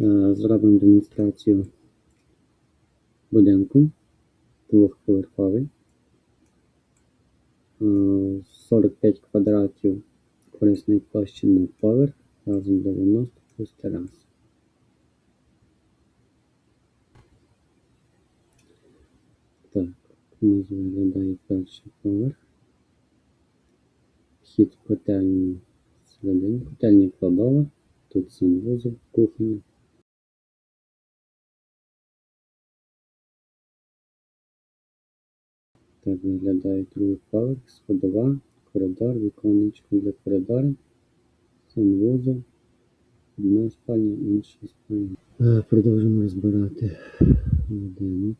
Е, Зробимо демонстрацію будинку двохповерховий. Е, 45 квадратів корисної площі на поверх, разом 90 плюс терас. Так, нас виглядає перший поверх. Вхід в котельню всередині. Котельня кладова. Тут санвузол, кухня. Так виглядає другий поверх, сходова, коридор, віконечко для коридору, санвузол, одна спальня, інша спальня. Е, Продовжимо розбирати будинок.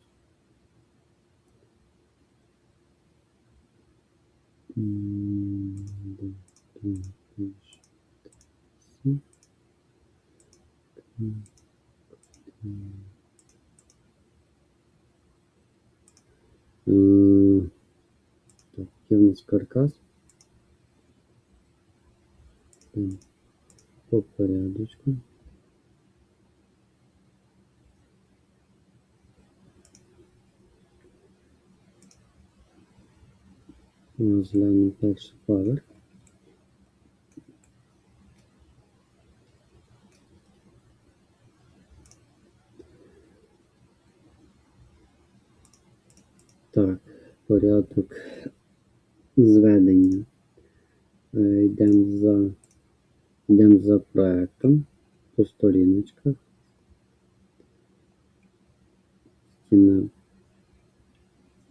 М, да, так, перше, все. М, м. Е, Так, є в М, По порядочку. Розглянемо перший поверх. Так, порядок зведення. Е, Йдемо за, йдемо за проектом по сторіночках. Стіна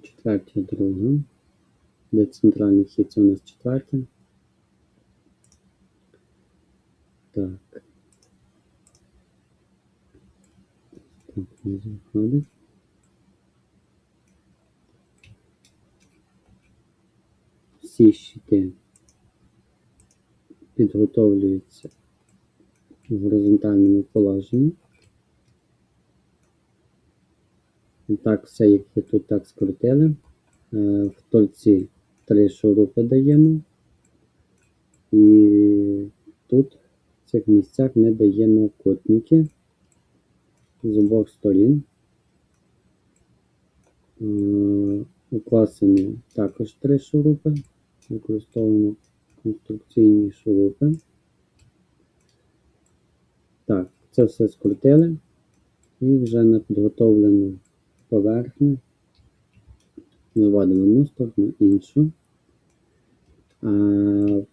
четвертя друга. Де центральний вхід це у нас четвертя. Так. Так, у нас виходить. Всі щити підготовлюються в горизонтальному положенні. І так, все, як є тут, так скрутили. Е, В торці три шурупи даємо. І тут, в цих місцях, ми даємо кутники з обох сторін. Е, Укласені також три шурупи. Використовуємо конструкційні шурупи. Так, це все скрутили. І вже на підготовлену поверхню наводимо одну сторону, іншу. А, в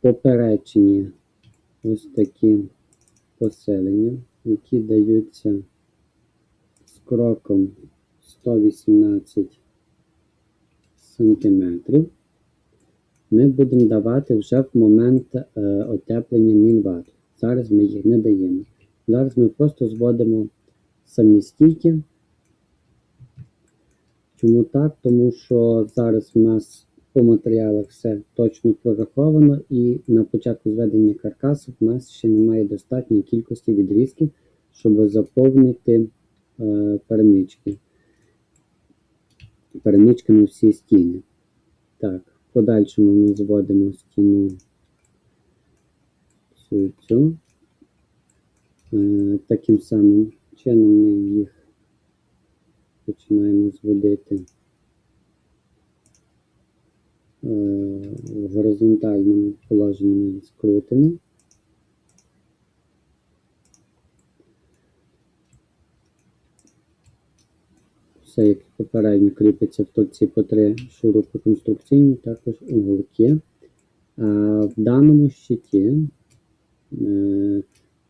поперечині ось такі поселення, які даються з кроком 118 сантиметрів. Ми будемо давати вже в момент е, отеплення мінвату. Зараз ми їх не даємо. Зараз ми просто зводимо самі стійки. Чому так? Тому що зараз у нас по матеріалах все точно прораховано, і на початку зведення каркасу в нас ще немає достатньої кількості відрізків, щоб заповнити е, перемички. На всі стіни. Так, в подальшому ми зводимо стіну всю цю. Е, таким самим чином ми їх починаємо зводити е, в горизонтальному положенні скрутимо. Все, як попередньо, кріпиться в торці по три шурупи також уголки. А в даному щиті е,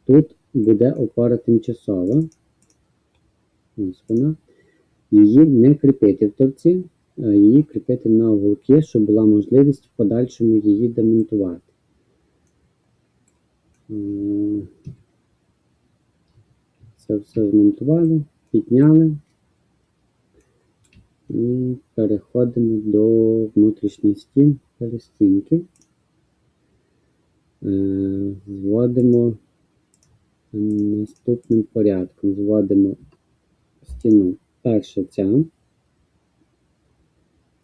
тут буде опора тимчасова. Ось вона. Її не кріпити в торці, а її кріпити на уголки, щоб була можливість в подальшому її демонтувати. Е, Це все змонтували, підняли і переходимо до внутрішніх стін перестінки. Е, Зводимо наступним порядком. Зводимо стіну перша ця,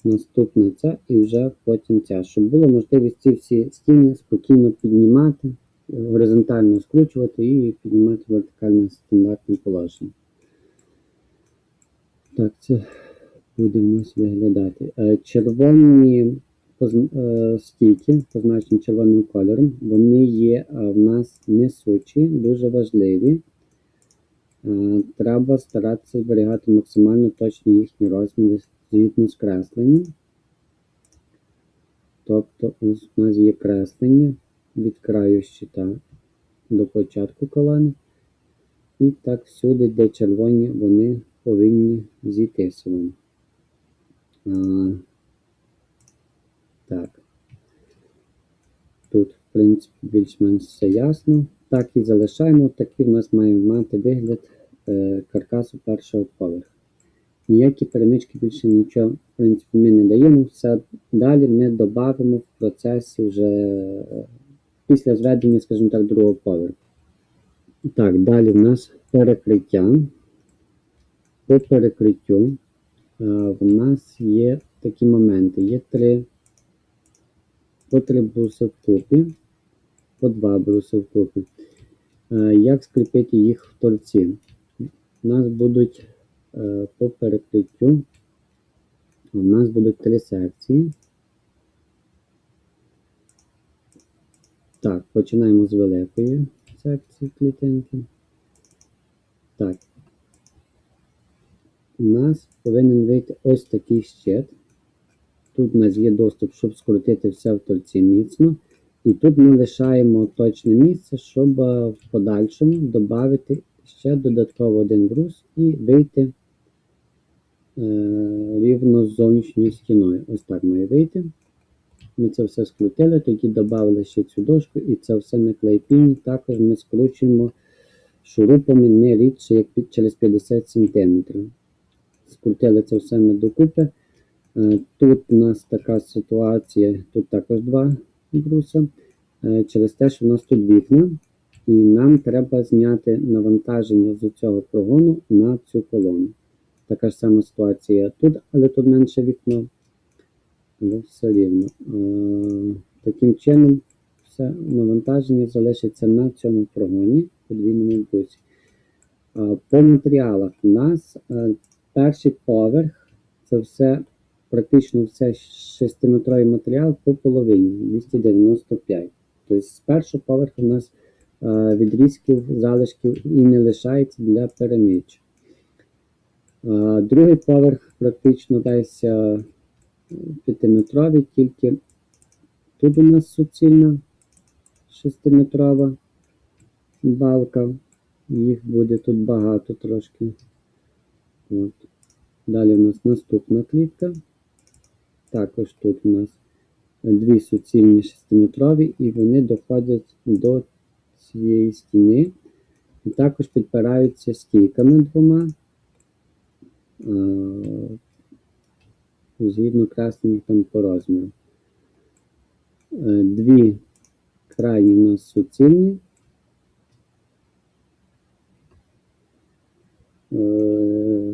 наступна ця і вже потім ця, щоб було можливість ці всі стіни спокійно піднімати горизонтально скручувати і піднімати вертикальне стандартне положення. Так, це буде в нас виглядати. Е, Червоні е, стійки, позначені червоним кольором, вони є е, в нас несучі, дуже важливі. Е, Треба старатися зберігати максимально точні їхні розміри згідно з кресленням. Тобто ось у нас є креслення від краю щита до початку колони. І так всюди, де червоні, вони повинні зійтися. вони. Так. Тут, в принципі, більш-менш все ясно. Так і залишаємо. Такий в нас має мати вигляд е, каркасу першого поверху. Ніякі перемички більше нічого, в принципі, ми не даємо. Все далі ми додамо в процесі вже е, після зведення, скажімо так, другого поверху. Так, далі в нас перекриття. По перекриттю е, в нас є такі моменти. Є три, по три бруси вкупі, по два бруси вкупі. Е, Як скріпити їх в торці? У нас будуть е, по перекриттю. У нас будуть три секції. Так, починаємо з великої секції клітинки. Так. У нас повинен вийти ось такий щит. Тут у нас є доступ, щоб скрутити все в торці міцно. І тут ми лишаємо точне місце, щоб е, в подальшому додати ще додатково один брус і вийти е, рівно з зовнішньою стіною. Ось так має вийти. Ми це все скрутили, тоді додали ще цю дошку і це все на клейпіні. Також ми скручуємо шурупами не рідше, як через 50 см. Скрутили це все ми докупи. Е, Тут у нас така ситуація, тут також два бруса. Е, Через те, що в нас тут вікна, і нам треба зняти навантаження з цього прогону на цю колону. Така ж сама ситуація тут, але тут менше вікно. Але все рівно. Е, Таким чином, все навантаження залишиться на цьому прогоні подвійному брусі. Е, По матеріалах у нас е, перший поверх це все практично все 6-метровий матеріал по половині 295. Тобто з першого поверху у нас відрізків, залишків і не лишається для переміч. Е, Другий поверх практично десь е, 5-метровий, тільки тут у нас суцільна 6-метрова балка. Їх буде тут багато трошки. От. Далі у нас наступна клітка. Також тут у нас дві суцільні 6-метрові, і вони доходять до цієї стіни. І також підпираються стійками двома. Згідно красних там по розміру. Е, Дві крайні у нас суцільні. Е,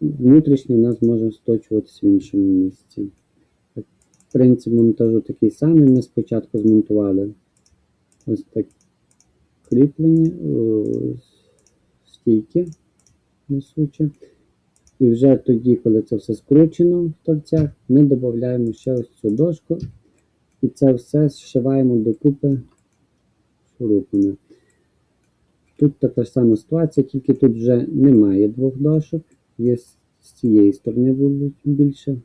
Внутрішній у нас може сточуватися в іншому місці. Принцип монтажу такий самий. Ми спочатку змонтували ось так кріплення, стійки несучі. І вже тоді, коли це все скручено в торцях, ми додаємо ще ось цю дошку і це все зшиваємо докупи шурупами. Тут така ж сама ситуація, тільки тут вже немає двох дошок, є з цієї сторони будуть більше,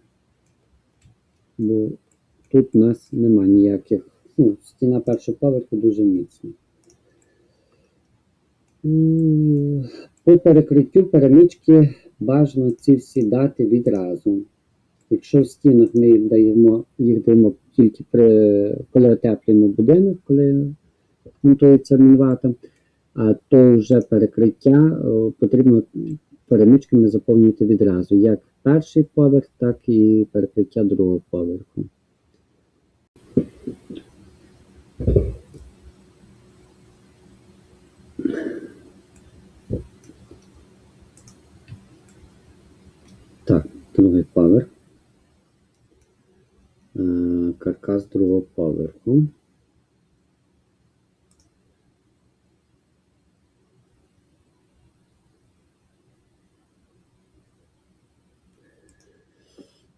бо тут у нас немає ніяких. Ну, стіна першого поверху дуже міцна. По перекриттю перемічки бажано ці всі дати відразу. Якщо в стінах ми даємо, їх даємо тільки при, коли отеплюємо будинок, коли монтується мінвата, а то вже перекриття потрібно перемичками заповнювати відразу, як перший поверх, так і перекриття другого поверху. другий поверх. Е, каркас другого поверху.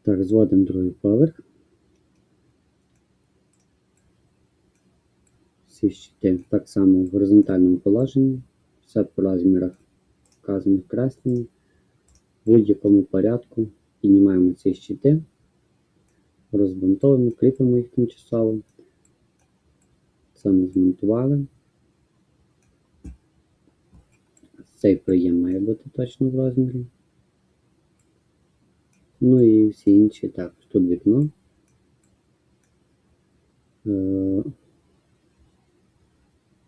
Так, зводимо другий поверх. Всі щити так само в горизонтальному положенні, все по розмірах вказаних кресленням, в будь-якому порядку піднімаємо ці щити, розбунтовуємо, кріпимо їх тимчасово. Це ми змонтували. Цей проєм має бути точно в розмірі. Ну і всі інші також. Тут вікно. Е,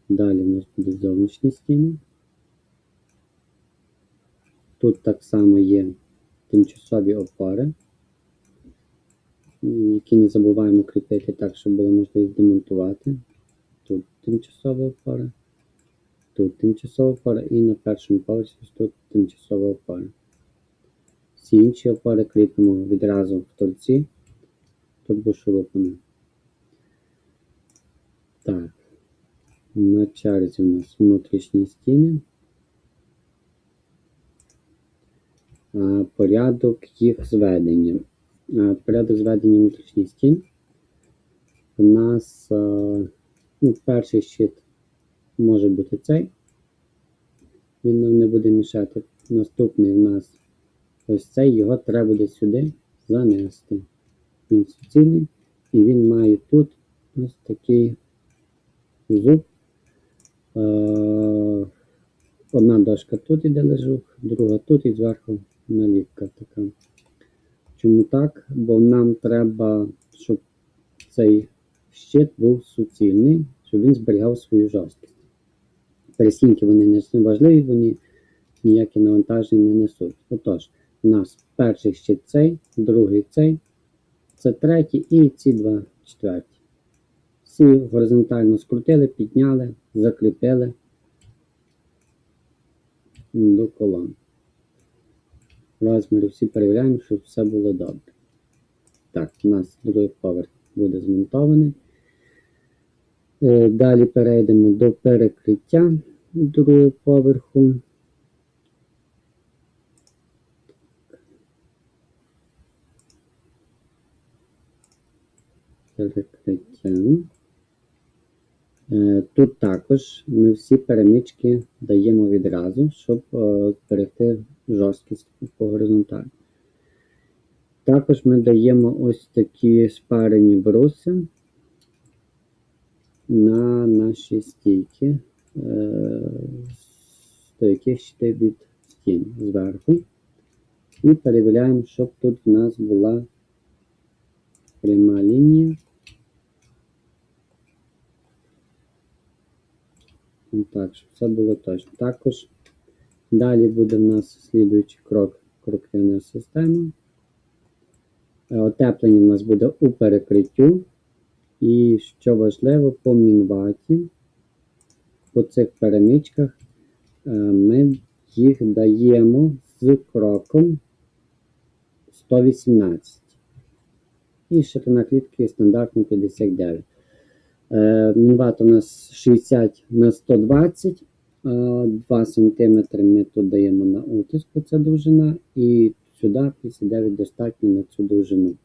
Далі в нас будуть зовнішні стіни. Тут так само є тимчасові опори, які не забуваємо кріпити так, щоб було можливість демонтувати. Тут тимчасова опора, тут тимчасова опора і на першому поверсі тут тимчасова опора. Всі інші опори кріпимо відразу в торці турбошурупами. Так. На черзі у нас внутрішні стіни. А, Порядок їх зведення. Порядок зведення внутрішніх стін. У нас ну, перший щит може бути цей. Він нам не буде мішати. Наступний у нас ось цей, його треба буде сюди занести. Він суцільний і він має тут ось такий зуб. Е, Одна дошка тут іде лежух, друга тут і зверху наліпка така. Чому так? Бо нам треба, щоб цей щит був суцільний, щоб він зберігав свою жорсткість. Пересінки вони не важливі, вони ніякі навантаження не несуть. Отож, у нас перший щит цей, другий цей, це третій і ці два четверті. Всі горизонтально скрутили, підняли, закріпили до колон. Розміри всі перевіряємо, щоб все було добре. Так, у нас другий поверх буде змонтований. Е, Далі перейдемо до перекриття другого поверху. Перекриття. Е, Тут також ми всі перемички даємо відразу, щоб е, зберегти жорсткість по горизонталі. Також ми даємо ось такі спарені бруси на наші стійки, е, до яких ще від стін зверху. І перевіряємо, щоб тут в нас була пряма лінія. Так, щоб все було точно. Також далі буде в нас слідуючий крок кроквяна система. Е, Отеплення в нас буде у перекриттю. І що важливо, по мінваті, по цих перемичках, е, ми їх даємо з кроком 118. І ширина клітки стандартно 59. Е, Мінват у нас 60 на 120, е, 2 см ми тут даємо на утиску, це довжина, і сюди 59 достатньо на цю довжину. Е,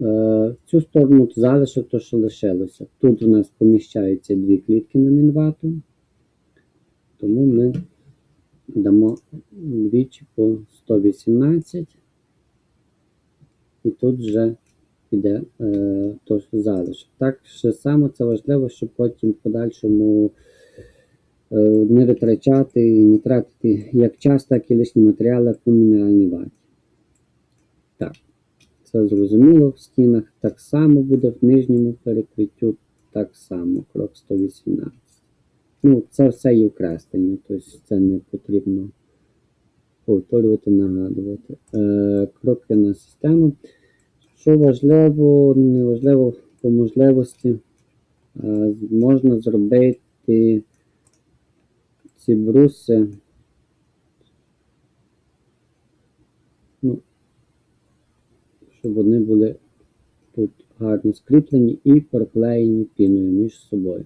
В цю сторону залишок, то що лишилося. Тут у нас поміщаються дві клітки на мінвату, тому ми дамо двічі по 118. І тут вже піде е, то залишок. Так що саме це важливо, щоб потім в подальшому е, не витрачати і не тратити як час, так і лишні матеріали по мінеральній ваті. Так, це зрозуміло в стінах. Так само буде в нижньому перекриттю, так само, крок 118. Ну, це все є окреслення, тобто це не потрібно повторювати, нагадувати. Е, кроки на систему. Що важливо, неважливо по можливості, е, можна зробити ці бруси. Ну, щоб вони були тут гарно скріплені і проклеєні піною між собою.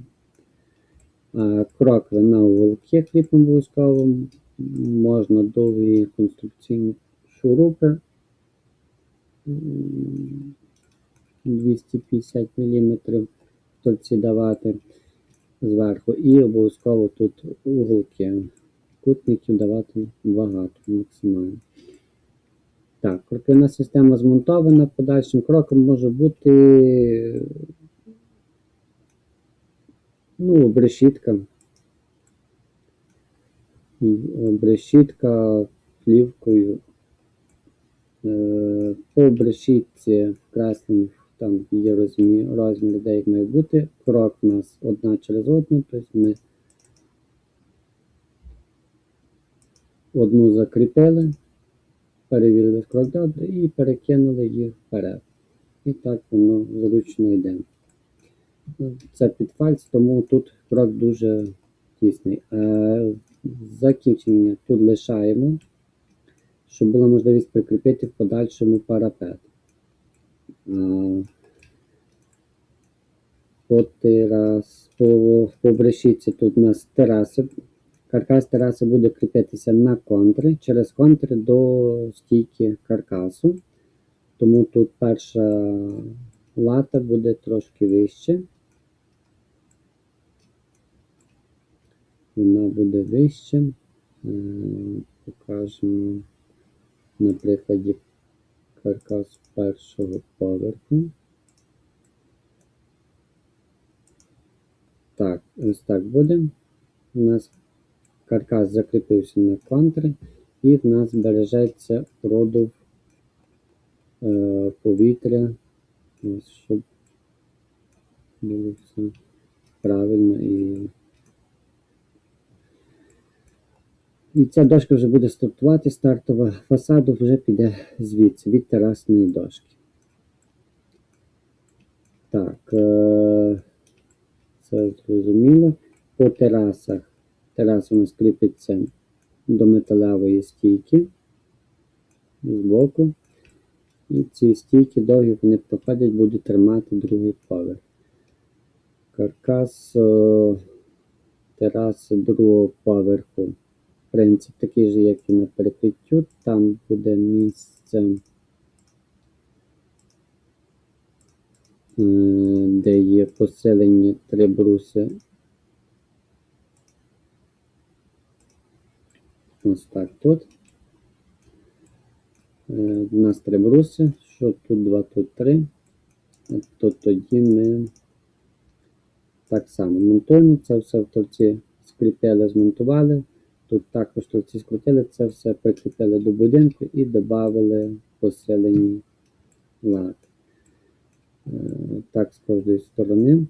Крокви на уголки кріпимо обов'язково. Можна довгі конструкційні шурупи 250 мм торці давати зверху. І обов'язково тут уголки. Кутників давати багато максимально. Так, кроківна система змонтована. Подальшим кроком може бути ну, брешітка. Брешітка плівкою. Е, По брешітці вкреслені, там є розмір, розмір, де як має бути. Крок у нас одна через одну, тобто ми одну закріпили, перевірили крок добре і перекинули їх вперед. І так воно зручно йде. Це під фальц, тому тут крок дуже тісний. Е, Закінчення тут лишаємо, щоб була можливість прикріпити в подальшому парапет. Е, По, терас, по, по брешітці тут у нас тераси. Каркас тераси буде кріпитися на контри, через контри до стійки каркасу. Тому тут перша лата буде трошки вище. Вона буде вище. Е, Покажемо на прикладі каркас першого поверху. Так, ось так буде. У нас каркас закріпився на контри, і в нас збережеться продув е, повітря, ось, щоб було все правильно і. І ця дошка вже буде стартувати, стартова фасаду вже піде звідси, від терасної дошки. Так, е, це зрозуміло. По терасах. Тераса у нас кріпиться до металевої стійки збоку. І ці стійки довгі вони проходять, будуть тримати другий поверх. Каркас е, тераси другого поверху. Принцип такий же, як і на перекриттю. Там буде місце, е, де є посилені три бруси. Ось так тут. Е, У нас три бруси, що тут два, тут три. То тоді ми так само монтуємо, це все в торці скріпили, змонтували. Тут також торці скрутили, це все прикріпили до будинку і додали посилені лад. Е, Так, з кожної сторони.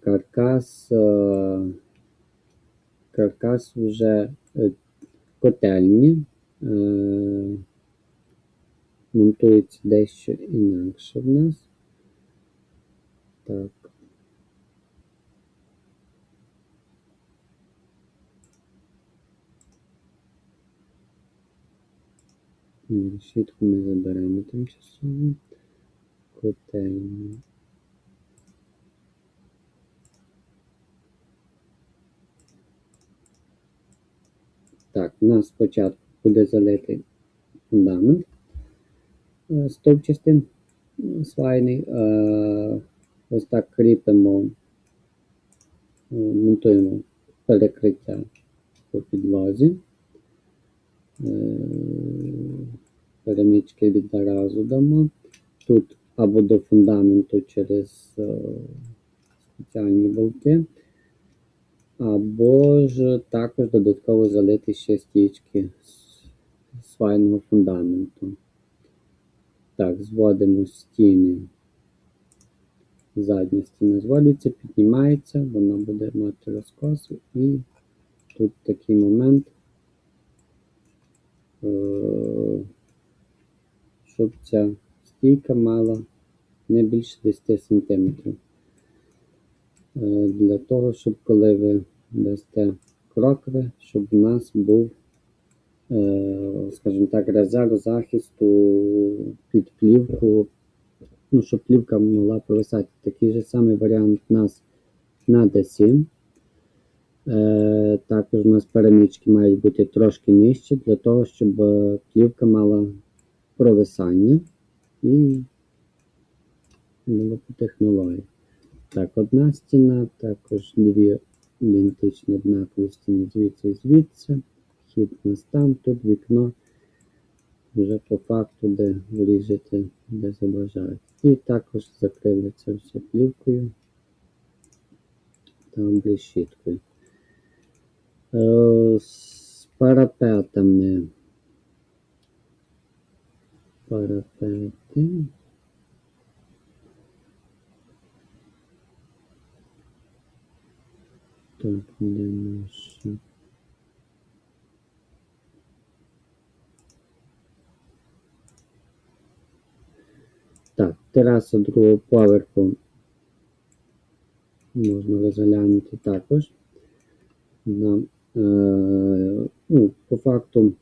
Каркас. е, Каркас вже е, котельні. Монтується дещо інакше в нас. Так. Решітку ми заберемо тимчасово. Котельні. Так, у нас спочатку буде залитий фундамент е, стовпчастий е, свайний. Е, Ось так кріпимо, е, монтуємо перекриття по підлозі. Е, Перемічки від заразу дамо. Тут або до фундаменту через е, спеціальні болти, або ж також додатково залити ще стічки з свайного фундаменту. Так, зводимо стіни. Задня стіна зводиться, піднімається, вона буде мати розкоси і тут такий момент, щоб ця стійка мала не більше 10 см. Е, Для того, щоб коли ви дасте крокви, щоб у нас був, е, скажімо так, резерв захисту під плівку, ну, щоб плівка могла провисати. Такий же самий варіант у нас на D7. Е, також у нас перемічки мають бути трошки нижче, для того, щоб е, плівка мала провисання і було по технології. Так, одна стіна, також дві ідентичні однакові стіни звідси і звідси. Вхід у нас там, тут вікно вже по факту, де виріжете, де забажаєте. І також закрили це все плівкою та решіткою. Е, З парапетами. Парапети. Так, де наша? Так, тераса другого поверху можна розглянути також. Нам, е, ну, по факту,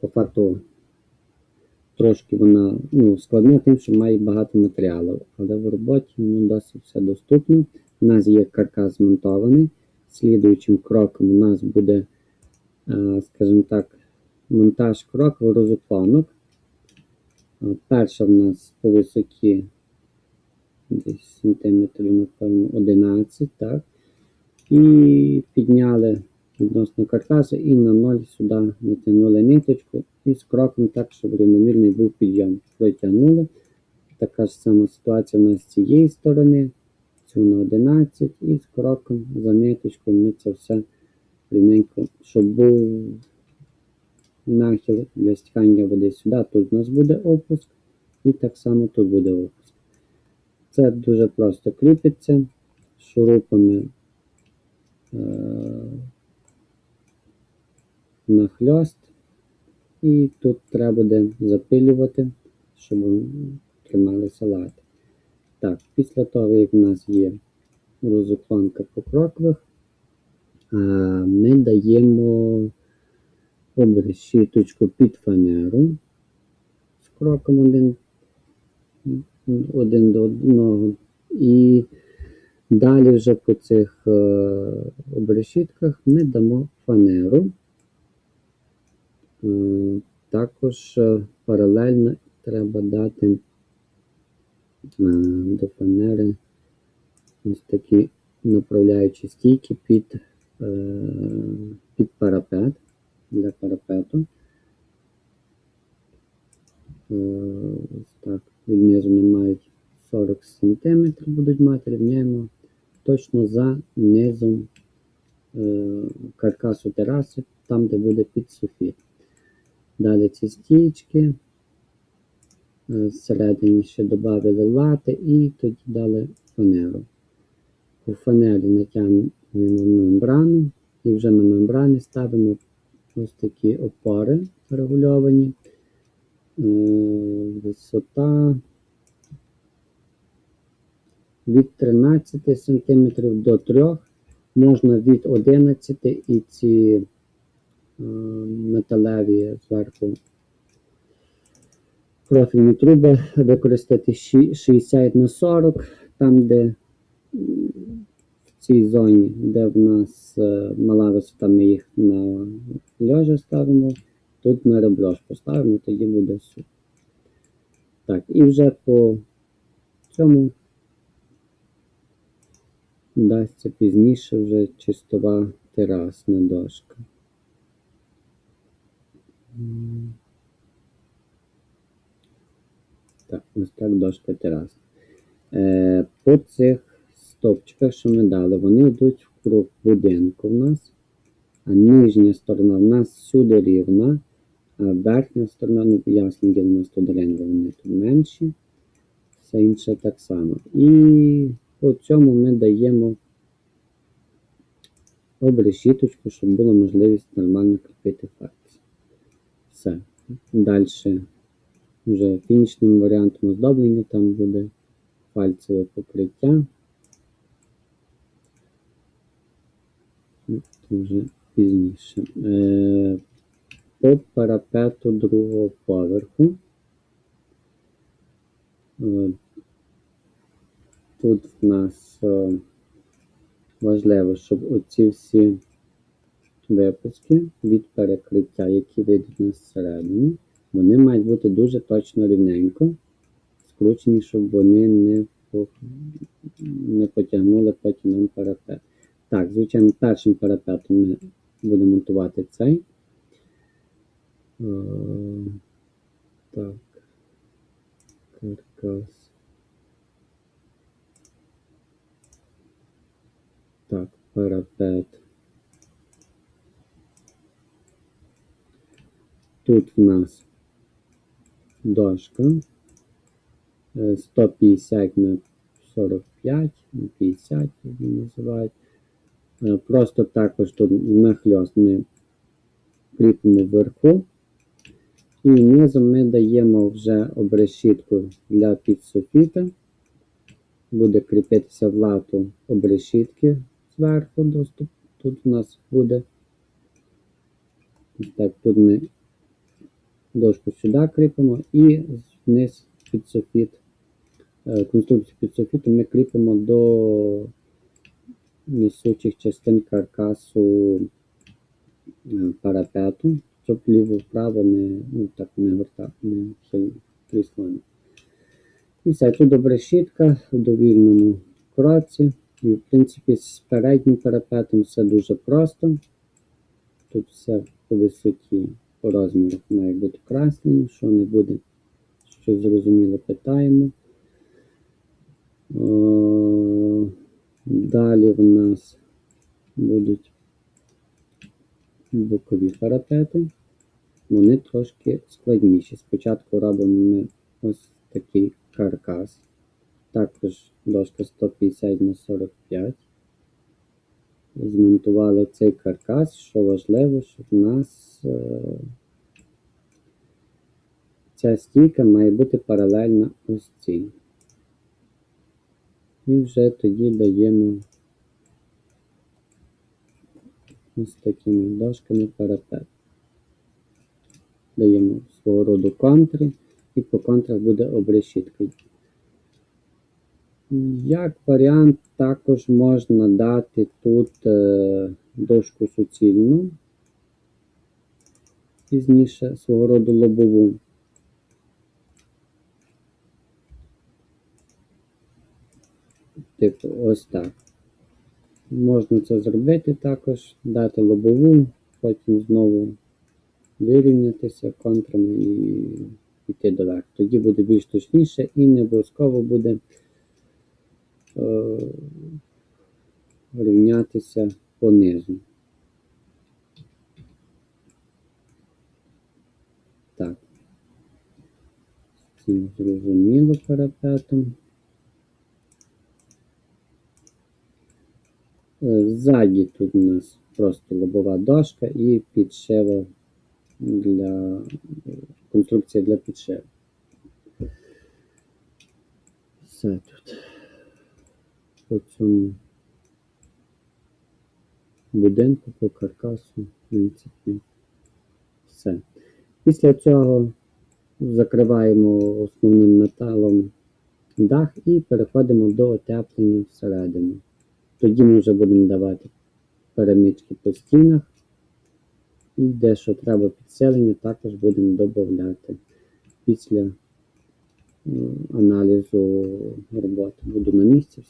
по факту трошки вона ну, складна тим, що має багато матеріалів, але в роботі ну, досить все доступно. У нас є каркас змонтований. Слідуючим кроком у нас буде, е, скажімо так, монтаж крокових розупланок. Е, Перша в нас по висоті десь сантиметрів, напевно, 11, так. І підняли відносно каркасу і на ноль сюди натягнули ниточку і з кроком так, щоб рівномірний був підйом. Протягнули. Така ж сама ситуація у нас з цієї сторони. Цю на 11 і з кроком за ниточкою ми це все рівненько, щоб був нахил для стікання води сюди. Тут у нас буде опуск, і так само тут буде опуск. Це дуже просто кріпиться шурупами на. І тут треба буде запилювати, щоб трималися лати. Так, після того, як в нас є розупланка по крокових, ми даємо щіточку під фанеру з кроком один, один до одного. І далі вже по цих е, обрешітках ми дамо фанеру. Е, Також е, паралельно треба дати до фанери ось такі направляючі стійки під, під парапет для парапету. Ось так, не мають 40 см будуть мати, рівняємо точно за низом е, каркасу тераси, там, де буде підсуфіт. Далі ці стічки. Е, Зсередині ще додали лати і тоді дали фанеру. У фанері натягнемо мембрану і вже на мембрані ставимо ось такі опори регульовані. Е, Висота від 13 см до 3 можна від 11 і ці е, металеві зверху профільні труби використати 60 на 40, там, де в цій зоні, де в нас е, мала висота, ми їх на льожа ставимо, тут на ребро поставимо, тоді буде супер. Так, і вже по цьому дасться пізніше вже чистова терасна дошка. Так, ось так дошка терасна. Е, по цих стовпчиках, що ми дали, вони йдуть в круг будинку в нас, а нижня сторона в нас всюди рівна, а верхня сторона, ну, ясно, діло у нас тут ренго, вони тут менші, все інше так само. І по цьому ми даємо обрешіточку, щоб була можливість нормально кріпити факцію. Все. Далі вже фінішним варіантом оздоблення там буде пальцеве покриття. Це вже пізніше. Е, по парапету другого поверху. Тут в нас е, важливо, щоб оці всі випуски від перекриття, які вийдуть на зсередині, Вони мають бути дуже точно рівненько, скручені, щоб вони не, не потягнули потім нам парапет. Так, звичайно, першим парапетом ми будемо монтувати цей. Е, Так. Каркас. 5. Тут в нас дошка е, 150 на 45, 50 як її називають. Е, просто також тут нахльост ми кріпимо вверху. І внизу ми даємо вже обрешітку для підсофіта. Буде кріпитися в лату обрешітки зверху доступ. Тут у нас буде. Так, тут ми дошку сюди кріпимо і вниз під софіт. Е, Конструкцію під софітом ми кріпимо до несучих частин каркасу е, парапету, щоб ліво-вправо не, ну, не вертати, не сильно трісло. І все, тут добре щітка в довільному кроці. І, в принципі, з переднім парапетом все дуже просто. Тут все по висоті, по розмірах має бути красним, що не буде, що зрозуміло, питаємо. О, Далі в нас будуть бокові парапети. Вони трошки складніші. Спочатку робимо ми ось такий каркас. Також дошка 150 на 45. Змонтували цей каркас, що важливо, щоб в нас е, ця стійка має бути паралельна ось цій. І вже тоді даємо ось такими дошками парапет. Даємо свого роду контри, і по контрах буде обрешітка. Як варіант, також можна дати тут е, дошку суцільну, пізніше свого роду лобову. Типу, ось так. Можна це зробити також, дати лобову, потім знову вирівнятися контрами і піти доверху. Тоді буде більш точніше і не обов'язково буде рівнятися понизу. Так. Цим зрозуміло парапетом. Е, Ззаді тут у нас просто лобова дошка і підшива для конструкція для підшиву. Все тут. По цьому будинку, по каркасу, в принципі, все. Після цього закриваємо основним металом дах і переходимо до отеплення всередину. Тоді ми вже будемо давати перемички по стінах. І де що треба підселення, також будемо додати після аналізу роботи. Буду на місці.